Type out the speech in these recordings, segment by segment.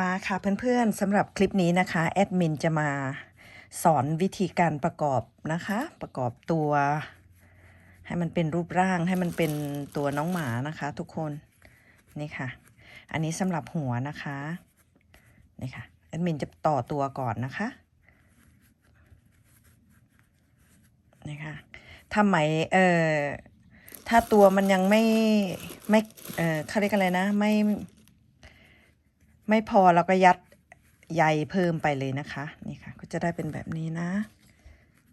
มาค่ะเพื่อนๆสำหรับคลิปนี้นะคะแอดมินจะมาสอนวิธีการประกอบนะคะ ประกอบตัว ให้มันเป็นรูปร่างให้มันเป็นตัวน้องหมานะคะทุกคนนี่ค่ะ อันนี้สำหรับหัวนะคะนี่ค่ะแอดมินจะต่อตัวก่อนนะคะนี่ค่ะถ้าไหมเอ่อถ้าตัวมันยังไม่ไม่เอ่อเขาเรียกอะไรนะไม่ ไม่พอเราก็ยัดใยเพิ่มไปเลยนะคะ นี่ค่ะ ก็จะได้เป็นแบบนี้นะ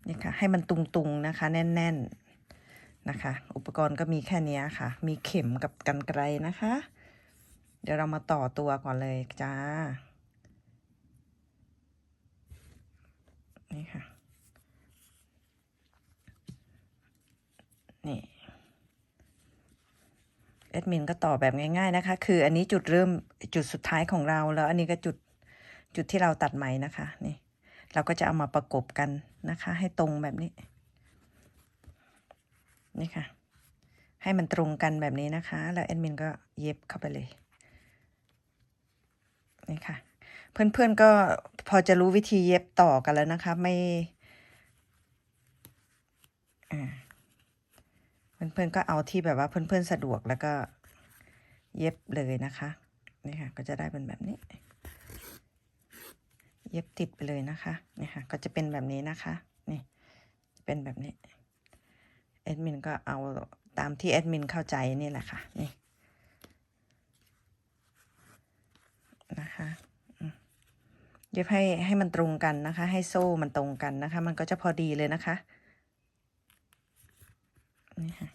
นี่ค่ะ ให้มันตุงๆนะคะ แน่น ๆนะคะ อุปกรณ์ก็มีแค่นี้ค่ะ มีเข็มกับกันไกรนะคะ เดี๋ยวเรามาต่อตัวก่อนเลยจ้า นี่ค่ะนี่ แอ ดมินก็ตอบแบบง่ายๆนะคะ คืออันนี้จุดเริ่มจุดสุดท้ายของเราแล้วอันนี้ก็จุดจุดที่เราตัดไหมนะคะนี่เราก็จะเอามาประกบกันนะคะ ให้ตรงแบบนี้นี่ค่ะ ให้มันตรงกันแบบนี้นะคะ แล้วแอดมินก็เย็บเข้าไปเลยนี่ค่ะ เพื่อนๆก็พอจะรู้วิธีเย็บต่อกันแล้วนะคะ ไม่อ่า เพื่อนๆก็เอาที่แบบว่าเพื่อนๆสะดวกแล้วก็เย็บเลยนะคะนี่ค่ะก็จะได้เป็นแบบนี้ เย็บติดไปเลยนะคะนี่ค่ะก็จะเป็นแบบนี้นะคะนี่จะเป็นแบบนี้แอดมินก็เอาตามที่แอดมินเข้าใจนี่แหละค่ะนี่นะคะเย็บให้ให้มันตรงกันนะคะ ให้โซ่มันตรงกันนะคะ มันก็จะพอดีเลยนะคะ นี่ค่ะ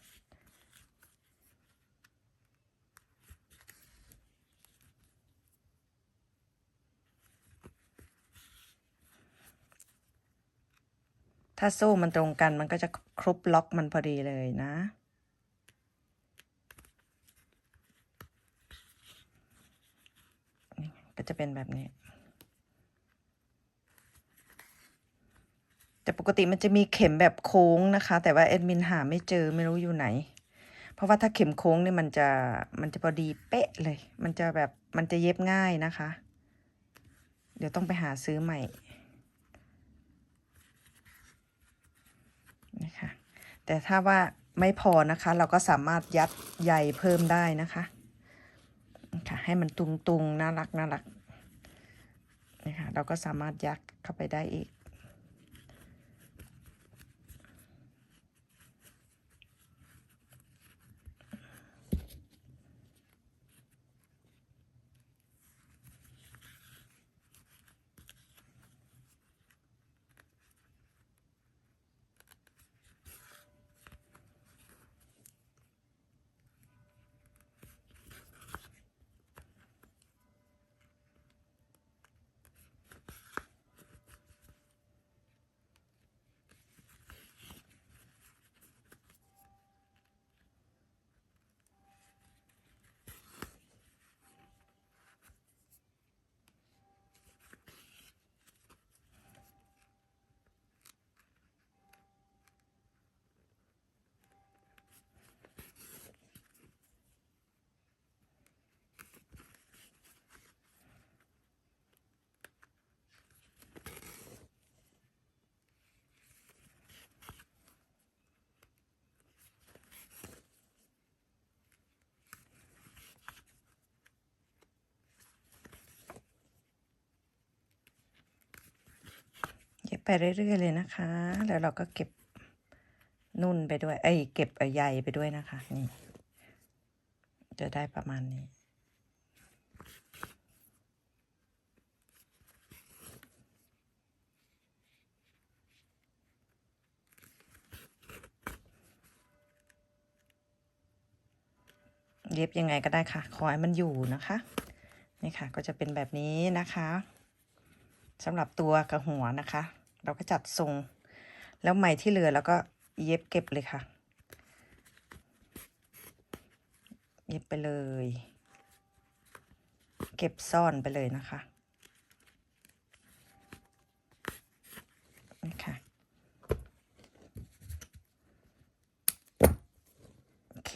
ถ้าโซ่มันตรงกันมันก็จะครบล็อกมันพอดีเลยนะก็จะเป็นแบบนี้ แต่ปกติมันจะมีเข็มแบบโค้งนะคะ แต่ว่าแอดมินหาไม่เจอไม่รู้อยู่ไหน เพราะว่าถ้าเข็มโค้งเนี่ยมันจะมันจะพอดีเป๊ะเลย มันจะแบบมันจะเย็บง่ายนะคะ เดี๋ยวต้องไปหาซื้อใหม่นี่ค่ะแต่ถ้าว่าไม่พอนะคะ เราก็สามารถยัดใยเพิ่มได้นะคะค่ะให้มันตุงๆน่ารักน่ารักนี่ค่ะเราก็สามารถยัดเข้าไปได้อีก ไปเรื่อยๆเลยนะคะ แล้วเราก็เก็บนุ่นไปด้วยเอ้ยเก็บใยไปด้วยนะคะ นี่ จะได้ประมาณนี้ เย็บยังไงก็ได้ค่ะ ขอให้มันอยู่นะคะ นี่ค่ะ ก็จะเป็นแบบนี้นะคะสำหรับตัวกับหัวนะคะ เราก็จัดทรง แล้วไหมที่เหลือแล้วก็เย็บเก็บเลยค่ะ เย็บไปเลย เก็บซ่อนไปเลยนะคะนี่ค่ะโอเค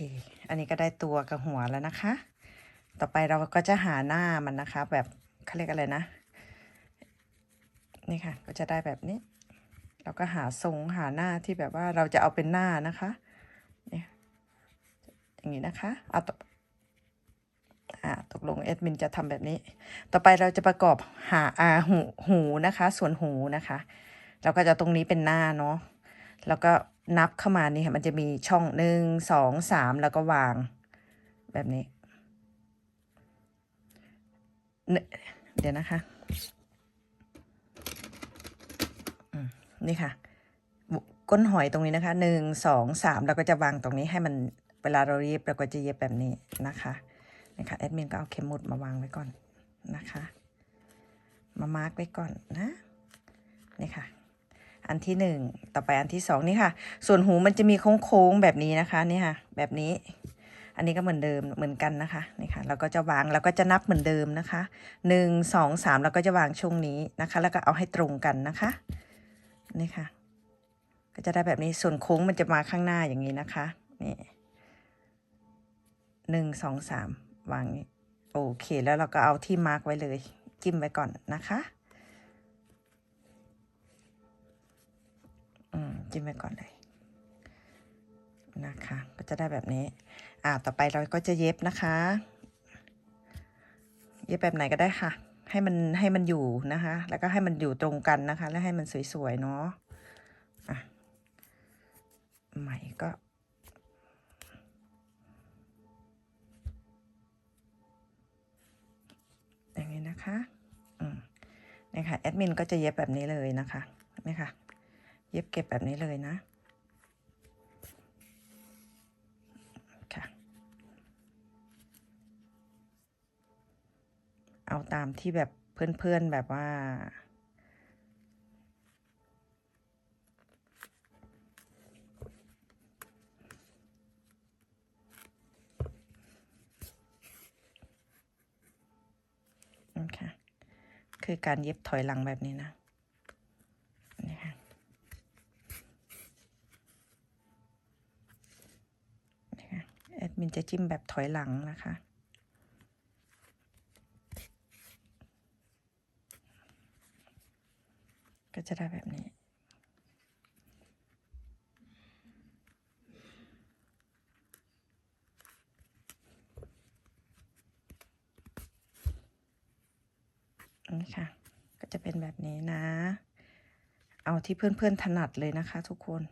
อันนี้ก็ได้ตัวกับหัวแล้วนะคะ ต่อไปเราก็จะหาหน้ามันนะคะ แบบเขาเรียกอะไรนะ นี่ค่ะ ก็จะได้แบบนี้ เราก็หาทรงหาหน้าที่แบบว่าเราจะเอาเป็นหน้านะคะเนี่ยอย่างนี้นะคะเอาต่ออ่าตกลงแอดมินจะทำแบบนี้ ต่อไปเราจะประกอบหาอาหูหูนะคะ ส่วนหูนะคะ เราก็จะตรงนี้เป็นหน้าเนาะแล้วก็นับเข้ามานี่ค่ะมันจะมีช่องหนึ่งสองสามแล้วก็วางแบบนี้ เดี๋ยวนะคะอืม นี่ค่ะ ก้นหอยตรงนี้นะคะหนึ่งสองสามเราก็จะวางตรงนี้ให้มันเวลาเราเย็บเราก็จะเย็บแบบนี้นะคะนะคะแอดมินก็เอาเข็มหมุดมาวางไว้ก่อนนะคะ มามาร์กไว้ก่อนนะนี่ค่ะ อันที่หนึ่งต่อไปอันที่สองนี่ค่ะ ส่วนหูมันจะมีโค้งๆแบบนี้นะคะนี่ค่ะ แบบนี้ อันนี้ก็เหมือนเดิมเหมือนกันนะคะนี่ค่ะเราก็จะวางเราก็จะนับเหมือนเดิมนะคะหนึ่งสองสามเราก็จะวางช่วงนี้นะคะ แล้วก็เอาให้ตรงกันนะคะ นี่ค่ะ ก็จะได้แบบนี้ส่วนโค้งมันจะมาข้างหน้าอย่างนี้นะคะ นี่หนึ่งสองสามวางนี้โอเค แล้วเราก็เอาที่มาร์กไว้เลย จิ้มไว้ก่อนนะคะอืมจิ้มไว้ก่อนเลยนะคะ ก็จะได้แบบนี้ อ่า ต่อไปเราก็จะเย็บนะคะ เย็บแบบไหนก็ได้ค่ะ ให้มันให้มันอยู่นะคะ แล้วก็ให้มันอยู่ตรงกันนะคะ แล้วให้มันสวยๆเนาะอะไหมก็อย่างนี้นะคะอืมนี่ค่ะแอดมินก็จะเย็บแบบนี้เลยนะคะนี่ค่ะ เย็บเก็บแบบนี้เลยนะ เอาตามที่แบบเพื่อนๆแบบว่าโอเคคือการเย็บถอยหลังแบบนี้นะนี่ค่ะนี่ค่ะแอดมินจะจิ้มแบบถอยหลังนะคะ จะได้แบบนี้ นี่ค่ะ ก็จะเป็นแบบนี้นะ เอาที่เพื่อนๆถนัดเลยนะคะทุกคน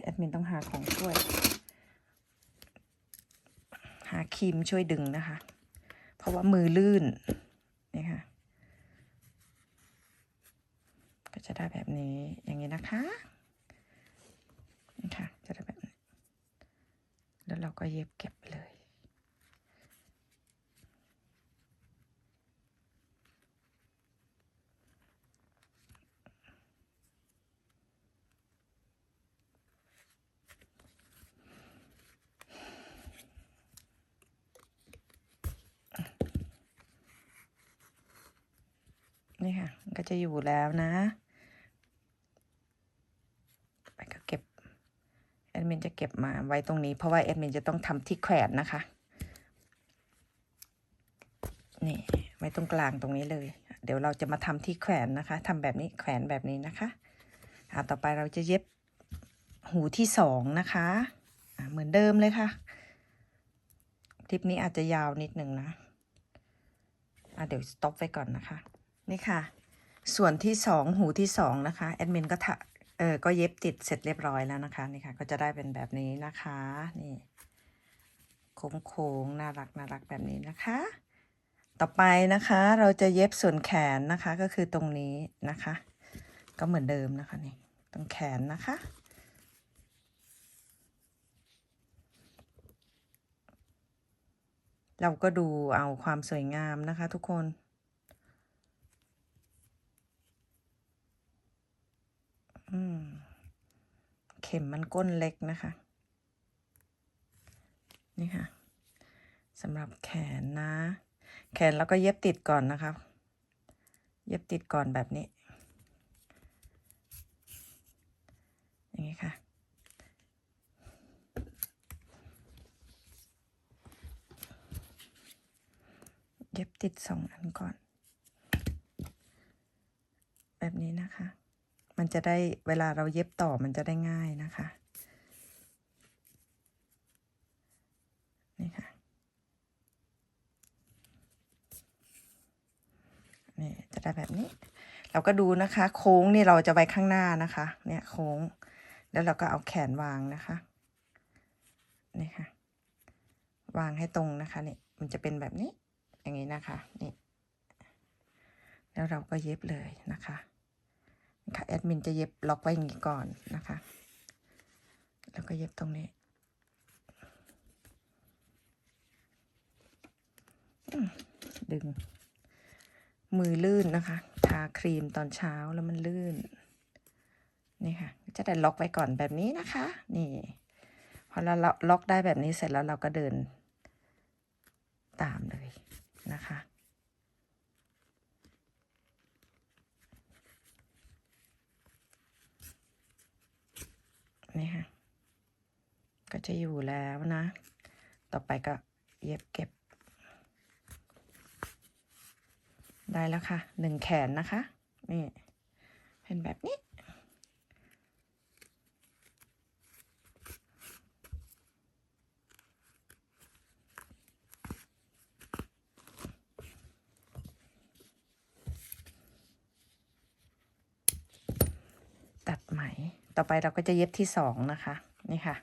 แอดมินต้องหาของช่วย หาครีมช่วยดึงนะคะ เพราะว่ามือลื่นค่ะ ก็จะได้แบบ นี้อย่างนี้นะคะนี่ค่ะจะได้แบบนี้แล้วเราก็เย็บเก็บไปเลย นี่ค่ะ ก็จะอยู่แล้วนะไปก็เก็บ แอดมินจะ เก็บมาไว้ตรงนี้ เพราะว่าแอดมินจะต้องทำที่แขวนนะคะ นี่ไว้ตรงกลางตรงนี้เลย เดี๋ยวเราจะมาทำที่แขวนนะคะทำแบบนี้แขวนแบบนี้นะคะอ่าต่อไปเราจะเย็บหูที่สองนะคะอ่าเหมือนเดิมเลยค่ะ คลิปนี้อาจจะยาวนิดหนึ่งนะอ่าเดี๋ยวสต็อปไว้ก่อนนะคะ นี่ค่ะส่วนที่สองหูที่สองนะคะแอดมินก็ทะ เออ ก็เย็บติดเสร็จเรียบร้อยแล้วนะคะ นี่ค่ะ ก็จะได้เป็นแบบนี้นะคะ นี่ โค้งๆ น่ารักน่ารักแบบนี้นะคะ ต่อไปนะคะ เราจะเย็บส่วนแขนนะคะ ก็คือตรงนี้นะคะ ก็เหมือนเดิมนะคะนี่ ตรงแขนนะคะ เราก็ดูเอาความสวยงามนะคะทุกคน อืม เข็มมันก้นเล็กนะคะ นี่ค่ะสำหรับแขนนะ แขนแล้วก็เย็บติดก่อนนะคะ เย็บติดก่อนแบบนี้ อย่างนี้ค่ะเย็บติดสองอันก่อน แบบนี้นะคะ มันจะได้เวลาเราเย็บต่อมันจะได้ง่ายนะคะ นี่ค่ะ นี่จะได้แบบนี้ เราก็ดูนะคะ โค้งนี่เราจะไว้ข้างหน้านะคะ เนี่ยโค้ง แล้วเราก็เอาแขนวางนะคะ นี่ค่ะ วางให้ตรงนะคะนี่มันจะเป็นแบบนี้ อย่างนี้นะคะ นี่ แล้วเราก็เย็บเลยนะคะ ดมินจะเย็บล็อกไว้อย่างนี้ก่อนนะคะ แล้วก็เย็บตรงนี้ดึง มือลื่นนะคะ ทาครีมตอนเช้าแล้วมันลื่น นี่ค่ะ จะได้ล็อกไว้ก่อนแบบนี้นะคะ นี่พอเราล็อกได้แบบนี้เสร็จแล้วเราก็เดินตามเลยนะคะ นี่ค่ะ ก็จะอยู่แล้วนะ ต่อไปก็เย็บเก็บ ได้แล้วค่ะหนึ่งแขนนะคะ นี่เป็นแบบนี้ตัดไหม ต่อไปเราก็จะเย็บที่สองนะคะ นี่ค่ะ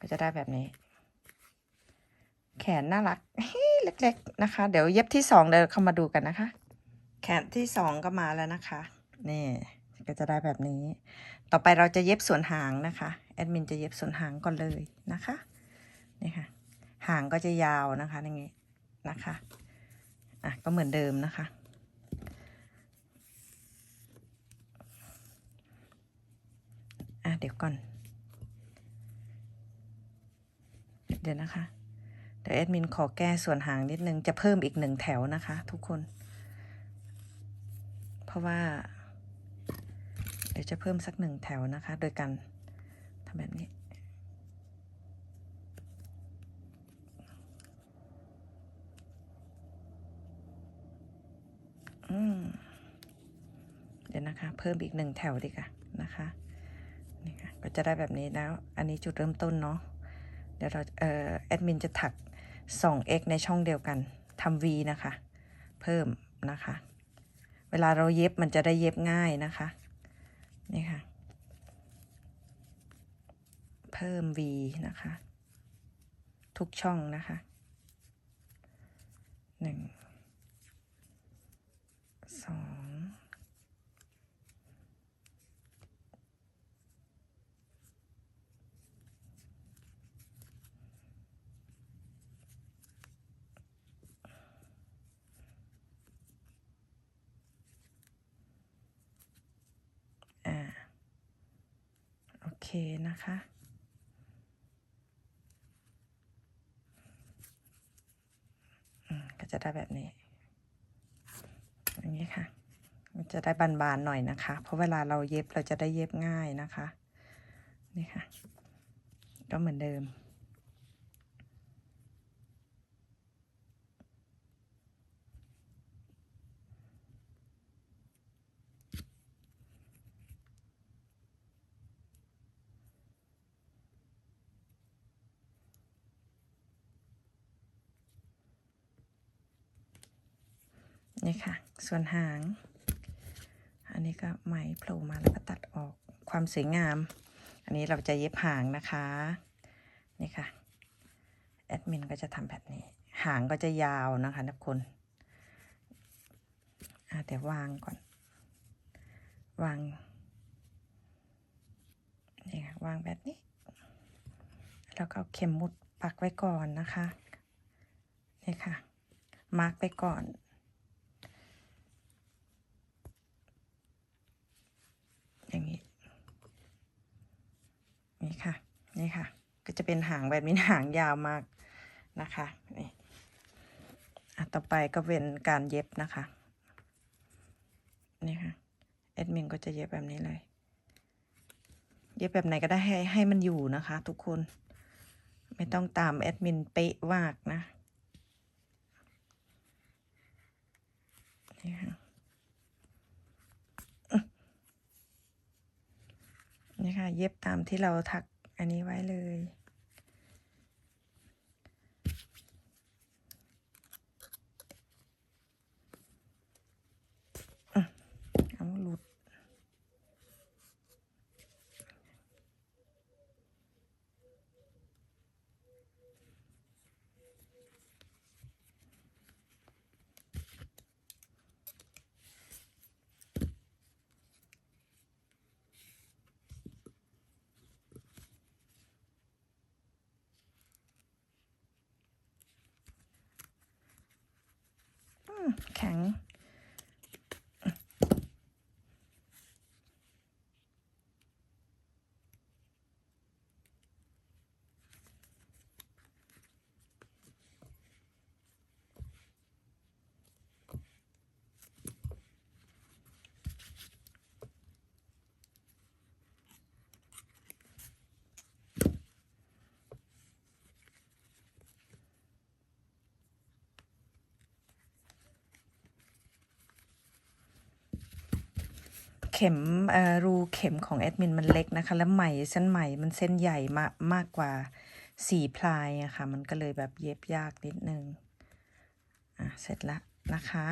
ก็จะได้แบบนี้ แขนน่ารักเล็ก ๆ นะคะ เดี๋ยวเย็บที่สองเดี๋ยวเข้ามาดูกันนะคะ แขนที่สองก็มาแล้วนะคะ นี่ก็จะได้แบบนี้ ต่อไปเราจะเย็บส่วนหางนะคะ แอดมินจะเย็บส่วนหางก่อนเลยนะคะ นี่ค่ะ หางก็จะยาวนะคะอย่างนี้นะคะ อะก็เหมือนเดิมนะคะ อะ เดี๋ยวก่อน เดี๋ยวนะคะ เดี๋ยวแอดมินขอแก้ส่วนหางนิดนึง จะเพิ่มอีกหนึ่งแถวนะคะ ทุกคน เพราะว่า เดี๋ยวจะเพิ่มสักหนึ่งแถวนะคะ โดยการทำแบบนี้เดี๋ยวนะคะ เพิ่มอีกหนึ่งแถวดีกว่านะคะ นี่ค่ะก็จะได้แบบนี้แล้ว อันนี้จุดเริ่มต้นเนาะ เดี๋ยวเราเอ่อแอดมินจะถัก 2x ในช่องเดียวกันทำ v นะคะ เพิ่มนะคะ เวลาเราเย็บมันจะได้เย็บง่ายนะคะ นี่ค่ะ เพิ่ม v นะคะ ทุกช่องนะคะหนึ่งสองอ่า โอเค นะคะอืมก็จะได้แบบนี้ อย่างนี้ค่ะ มันจะได้บานๆหน่อยนะคะ เพราะเวลาเราเย็บเราจะได้เย็บง่ายนะคะ นี่ค่ะ ก็เหมือนเดิม นี่ค่ะ ส่วนหาง อันนี้ก็ไหมโผล่มาแล้วก็ตัดออกความสวยงาม อันนี้เราจะเย็บหางนะคะ นี่ค่ะ แอดมินก็จะทำแบบนี้ หางก็จะยาวนะคะทุกคนอะเดี๋ยววางก่อน วางนี่ค่ะวางแบบนี้ แล้วก็เอาเข็มมุดปักไว้ก่อนนะคะ นี่ค่ะ มาร์กไปก่อน อย่างนี้ นี่ค่ะ นี่ค่ะ ก็จะเป็นหางแบบนี้หางยาวมากนะคะ นี่อะต่อไปก็เป็นการเย็บนะคะ นี่ค่ะแอดมินก็จะเย็บแบบนี้เลย เย็บแบบไหนก็ได้ให้ให้มันอยู่นะคะ ทุกคน ไม่ต้องตามแอดมินเป๊ะมากนะ นี่ค่ะ นี่ค่ะเย็บตามที่เราถักอันนี้ไว้เลย แข็ง เข็มเอ่อรูเข็มของแอดมินมันเล็กนะคะ แล้วไหมเส้นไหมมันเส้นใหญ่มากมากกว่าสี่พลายอะค่ะ มันก็เลยแบบเย็บยากนิดนึงอะเสร็จล้วนะคะ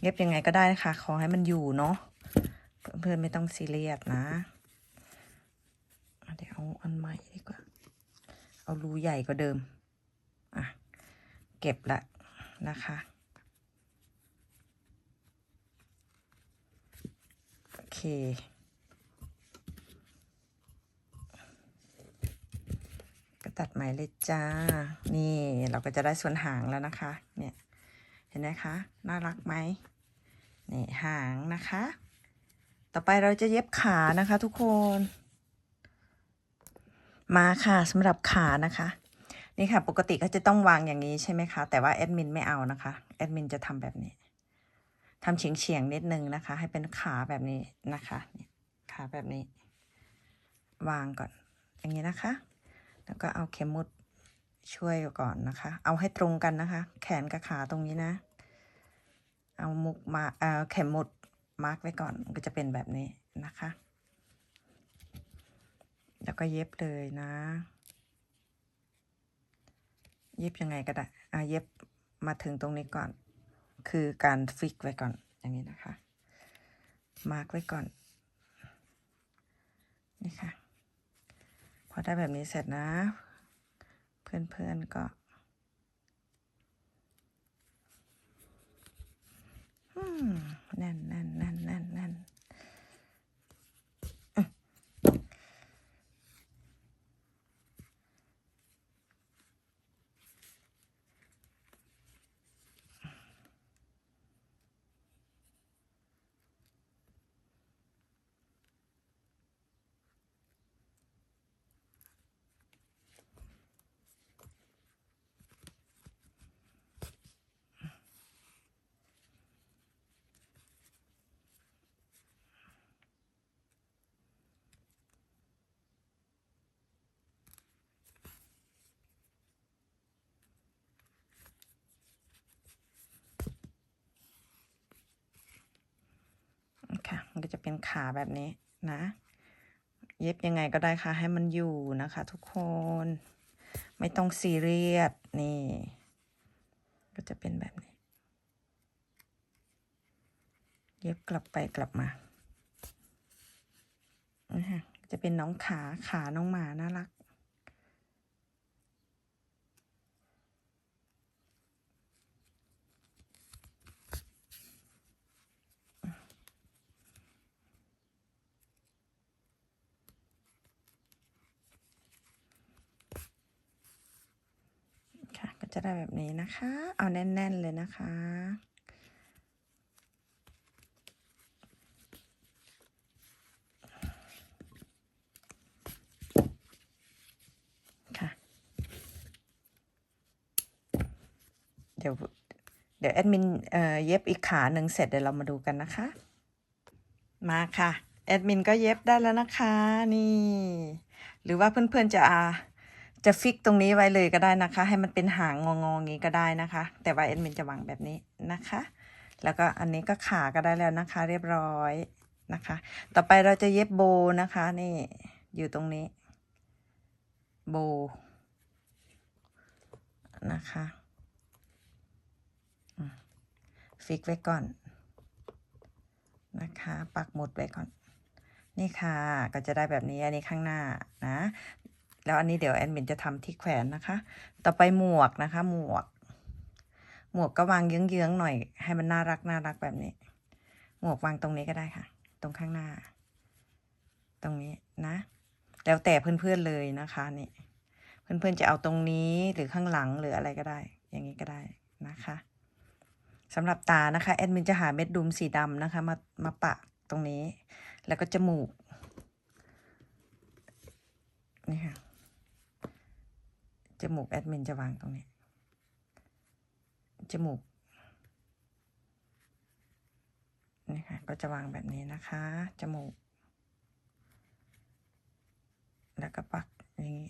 เย็บยังไงก็ได้นะคะ ขอให้มันอยู่เนาะเพื่อนๆไม่ต้องซีเรียสนะอะเดี๋ยวเอาอันใหม่ดีกว่า เอารูใหญ่กว่าเดิมอะเก็บละนะคะ โอ เค ก็ตัดไหมเลยจ้า นี่เราก็จะได้ส่วนหางแล้วนะคะ เนี่ย เห็นไหมคะ น่ารักไหมนี่หางนะคะ ต่อไปเราจะเย็บขานะคะทุกคน มาค่ะสำหรับขานะคะนี่ค่ะ ปกติก็จะต้องวางอย่างนี้ใช่ไหมคะ แต่ว่าแอดมินไม่เอานะคะ แอดมินจะทำแบบนี้ ทำเฉียงเฉียงๆนิดนึงนะคะ ให้เป็นขาแบบนี้นะคะขาแบบนี้ วางก่อน อย่างนี้นะคะ แล้วก็เอาเข็มมุดช่วยก่อนนะคะ เอาให้ตรงกันนะคะ แขนกับขาตรงนี้นะ เอามุกมาเอ่อเข็มมุดมาร์กไว้ก่อนมันก็จะเป็นแบบนี้นะคะ แล้วก็เย็บเลยนะ เย็บยังไงก็ได้อะเย็บมาถึงตรงนี้ก่อน คือการฟิกไว้ก่อนอย่างนี้นะคะ มาร์กไว้ก่อน นี่ค่ะ พอได้แบบนี้เสร็จนะ เพื่อนๆก็อืมแน่นแน่นแน่นแน่นแน่น มันก็จะเป็นขาแบบนี้นะ เย็บยังไงก็ได้ค่ะให้มันอยู่นะคะทุกคน ไม่ต้องซีเรียสนี่ ก็จะเป็นแบบนี้ เย็บกลับไปกลับมานะคะจะเป็นน้องขาขาน้องหมาน่ารัก ค่ะ ก็ จะได้แบบนี้นะคะ เอาแน่น ๆ เลยนะคะ ค่ะ เดี๋ยว เดี๋ยวแอดมินเอ่อเย็บอีกขาหนึ่งเสร็จเดี๋ยวเรามาดูกันนะคะ มาค่ะ แอดมินก็เย็บได้แล้วนะคะ นี่ หรือว่าเพื่อนๆจะอา จะฟิกตรงนี้ไว้เลยก็ได้นะคะ ให้มันเป็นหางงองๆอย่างนี้ก็ได้นะคะ แต่ว่าแอดมินจะวางแบบนี้นะคะ แล้วก็อันนี้ก็ขาก็ได้แล้วนะคะ เรียบร้อยนะคะ ต่อไปเราจะเย็บโบนะคะนี่อยู่ตรงนี้ โบนะคะฟิกไว้ก่อนนะคะปักหมุดไว้ก่อน นี่ค่ะก็จะได้แบบนี้อันนี้ข้างหน้านะ แล้วอันนี้เดี๋ยวแอดมินจะทำที่แขวนนะคะ ต่อไปหมวกนะคะ หมวก หมวกก็วางเยื้องๆหน่อย ให้มันน่ารักน่ารักแบบนี้ หมวกวางตรงนี้ก็ได้ค่ะ ตรงข้างหน้า ตรงนี้นะ แล้วแต่เพื่อนๆเลยนะคะนี่เพื่อนๆจะเอาตรงนี้หรือข้างหลังหรืออะไรก็ได้ อย่างนี้ก็ได้นะคะสำหรับตานะคะแอดมินจะหาเม็ดดุมสีดำนะคะมามาปะตรงนี้ แล้วก็จมูกนี่ค่ะ จมูกแอดมินจะวางตรงนี้ จมูกนี่ค่ะก็จะวางแบบนี้นะคะ จมูก แล้วก็ปักอย่างนี้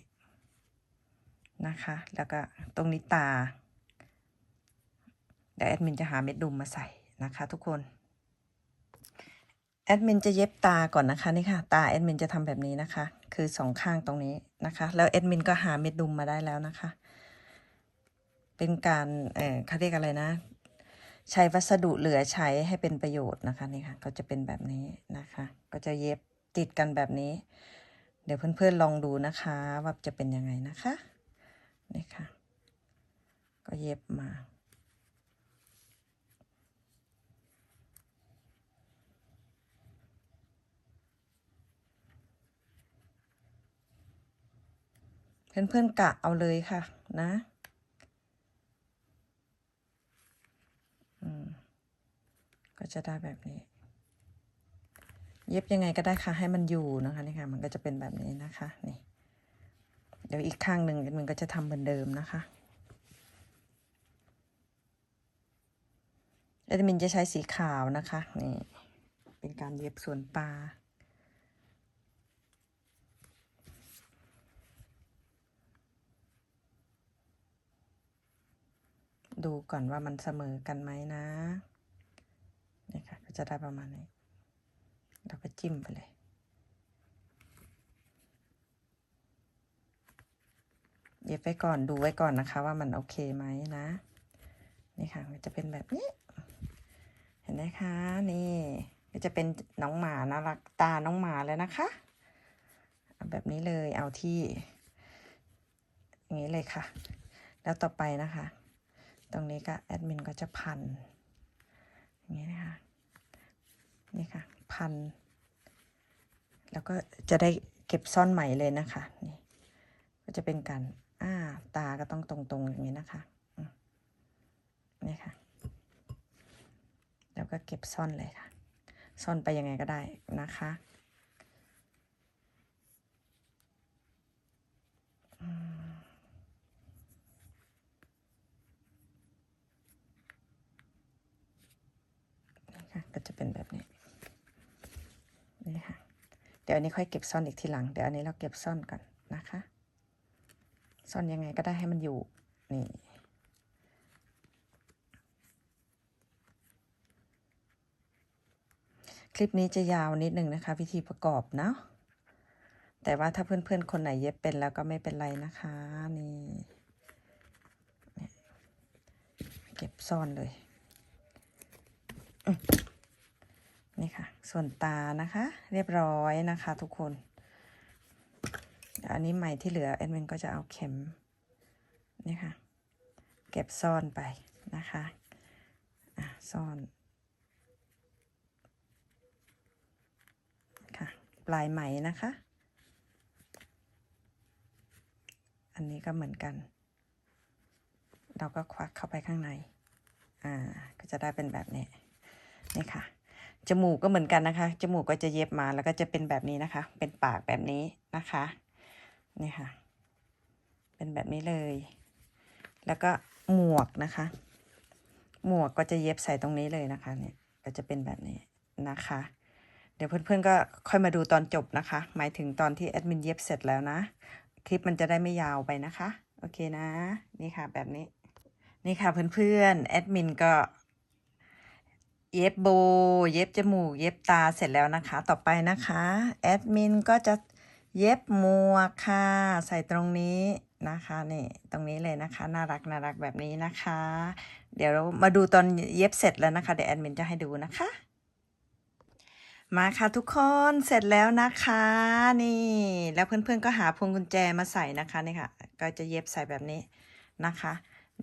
นะคะ แล้วก็ตรงนี้ตา เดี๋ยวแอดมินจะหาเม็ดดุมมาใส่นะคะทุกคน แอดมินจะเย็บตาก่อนนะคะนี่ค่ะ ตาแอดมินจะทำแบบนี้นะคะ คือสองข้างตรงนี้นะคะ แล้วแอดมินก็หาเม็ดดุมมาได้แล้วนะคะ เป็นการเออเขาเรียกอะไรนะ ใช้วัสดุเหลือใช้ให้เป็นประโยชน์นะคะนี่ค่ะ ก็จะเป็นแบบนี้นะคะ ก็จะเย็บติดกันแบบนี้ เดี๋ยวเพื่อนๆลองดูนะคะ ว่าจะเป็นยังไงนะคะนี่ค่ะ ก็เย็บมา เพื่อนๆกะเอาเลยค่ะนะก็จะได้แบบนี้ เย็บยังไงก็ได้ค่ะให้มันอยู่นะคะนี่ค่ะมันก็จะเป็นแบบนี้นะคะนี่เดี๋ยวอีกข้างหนึ่งมันก็จะทำเหมือนเดิมนะคะแอดมินจะใช้สีขาวนะคะนี่เป็นการเย็บส่วนปลา ดูก่อนว่ามันเสมอกันไหมนะนี่ค่ะก็จะได้ประมาณนี้ เราก็จิ้มไปเลย เย็บไว้ก่อนดูไว้ก่อนนะคะ ว่ามันโอเคไหมนะ นี่ค่ะมันจะเป็นแบบนี้ เห็นไหมคะนี่ก็จะเป็นน้องหมาน่ารักตาน้องหมาแล้วนะคะ แบบนี้เลยเอาที่ อย่างนี้เลยค่ะ แล้วต่อไปนะคะ ตรงนี้ก็แอดมินก็จะพันอย่างนี้นะคะนี่ค่ะพัน แล้วก็จะได้เก็บซ่อนใหม่เลยนะคะนี่ก็จะเป็นการอ่าตาก็ต้องตรงๆอย่างนี้นะคะนี่ค่ะแล้วก็เก็บซ่อนเลยค่ะ ซ่อนไปยังไงก็ได้นะคะอืม ค่ะก็จะเป็นแบบนี้นี่ค่ะ เดี๋ยวอันนี้ค่อยเก็บซ่อนอีกทีหลัง เดี๋ยวอันนี้เราเก็บซ่อนก่อนนะคะ ซ่อนยังไงก็ได้ให้มันอยู่ นี่คลิปนี้จะยาวนิดนึงนะคะ วิธีประกอบเนาะแต่ว่าถ้าเพื่อนๆ คนไหนเย็บเป็นแล้วก็ไม่เป็นไรนะคะ นี่เนี่ยเก็บซ่อนเลย นี่ค่ะ ส่วนตานะคะ เรียบร้อยนะคะทุกคนเดี๋ยวอันนี้ใหม่ที่เหลือแอดมินก็จะเอาเข็มนี่ค่ะ เก็บซ่อนไปนะคะอะซ่อนค่ะปลายไหมนะคะ อันนี้ก็เหมือนกัน เราก็ควักเข้าไปข้างใน อ่า ก็จะได้เป็นแบบนี้ นี่ค่ะ จมูกก็เหมือนกันนะคะ จมูกก็จะเย็บมาแล้วก็จะเป็นแบบนี้นะคะ เป็นปากแบบนี้นะคะ นี่ค่ะ เป็นแบบนี้เลย แล้วก็หมวกนะคะ หมวกก็จะเย็บใส่ตรงนี้เลยนะคะ เนี่ย ก็จะเป็นแบบนี้นะคะ เดี๋ยวเพื่อนๆก็ค่อยมาดูตอนจบนะคะ หมายถึงตอนที่แอดมินเย็บเสร็จแล้วนะ คลิปมันจะได้ไม่ยาวไปนะคะ โอเคนะ นี่ค่ะแบบนี้ นี่ค่ะเพื่อนๆ แอดมินก็ เย็บโบ เย็บจมูก เย็บตาเสร็จแล้วนะคะ ต่อไปนะคะ แอดมินก็จะเย็บหมวกค่ะ ใส่ตรงนี้นะคะนี่ตรงนี้เลยนะคะ น่ารักน่ารักแบบนี้นะคะ เดี๋ยวเรามาดูตอนเย็บเสร็จแล้วนะคะ เดี๋ยวแอดมินจะให้ดูนะคะ มาค่ะทุกคนเสร็จแล้วนะคะ นี่ แล้วเพื่อนๆก็หาพวงกุญแจมาใส่นะคะนี่ค่ะ ก็จะเย็บใส่แบบนี้นะคะ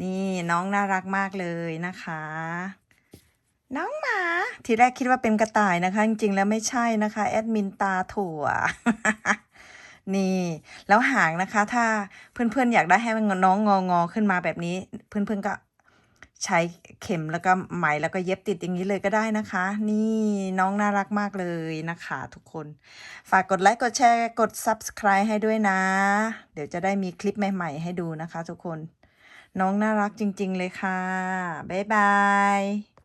นี่น้องน่ารักมากเลยนะคะ น้องหมา ทีแรกคิดว่าเป็นกระต่ายนะคะ จริงๆ แล้วไม่ใช่นะคะ แอดมินตาถั่ว นี่ แล้วหางนะคะ ถ้าเพื่อนๆ อยากได้ให้นน้องงองอขึ้นมาแบบนี้ เพื่อนๆ ก็ใช้เข็มแล้วก็ไหมแล้วก็เย็บติดอย่างนี้เลยก็ได้นะคะ นี่น้องน่ารักมากเลยนะคะทุกคน ฝากกดไลค์กดแชร์กด subscribe ให้ด้วยนะ เดี๋ยวจะได้มีคลิปใหม่ๆ ให้ดูนะคะ ทุกคน น้องน่ารักจริง ๆ เลยค่ะ บ๊ายบาย